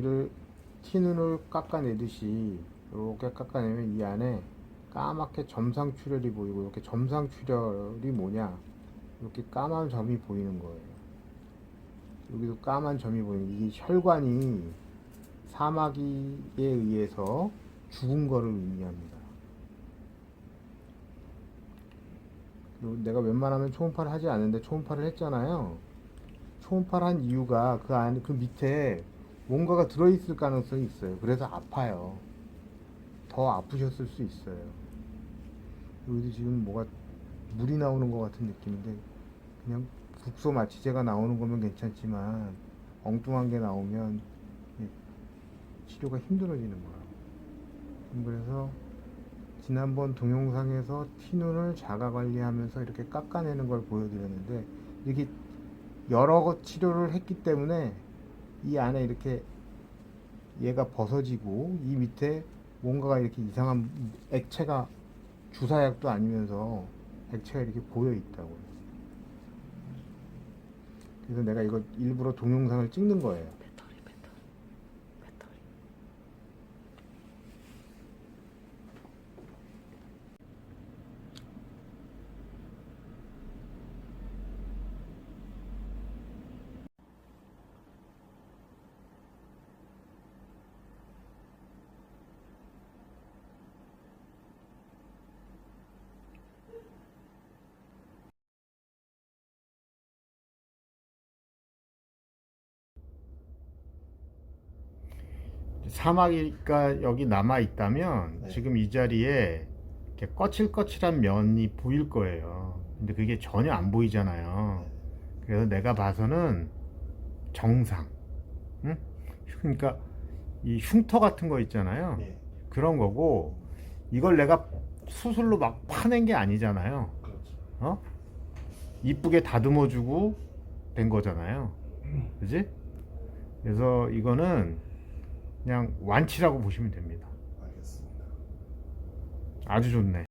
를 티눈을 깎아내듯이 이렇게 깎아내면 이 안에 까맣게 점상 출혈이 보이고 이렇게 점상 출혈이 뭐냐 이렇게 까만 점이 보이는 거예요. 여기도 까만 점이 보이는 이게 혈관이 사마귀에 의해서 죽은 거를 의미합니다. 내가 웬만하면 초음파를 하지 않는데 초음파를 했잖아요. 초음파를 한 이유가 그 안에 그 밑에 뭔가가 들어있을 가능성이 있어요. 그래서 아파요. 더 아프셨을 수 있어요. 여기도 지금 뭐가 물이 나오는 것 같은 느낌인데 그냥 국소 마취제가 나오는 거면 괜찮지만 엉뚱한 게 나오면 이 치료가 힘들어지는 거야. 그래서 지난번 동영상에서 티눈을 자가 관리하면서 이렇게 깎아내는 걸 보여드렸는데 이렇게 여러 거 치료를 했기 때문에 이 안에 이렇게 얘가 벗어지고 이 밑에 뭔가가 이렇게 이상한 액체가 주사약도 아니면서 액체가 이렇게 보여 있다고요. 그래서 내가 이거 일부러 동영상을 찍는 거예요. 사마귀가 여기 남아 있다면 네. 지금 이 자리에 이렇게 거칠거칠한 면이 보일 거예요. 근데 그게 전혀 안 보이잖아요. 그래서 내가 봐서는 정상. 응? 그러니까 이 흉터 같은 거 있잖아요. 네, 그런 거고 이걸 내가 수술로 막 파낸 게 아니잖아요. 그렇죠. 어? 이쁘게 다듬어 주고 된 거잖아요. 그지? 그래서 이거는 그냥 완치라고 보시면 됩니다. 알겠습니다. 아주 좋네.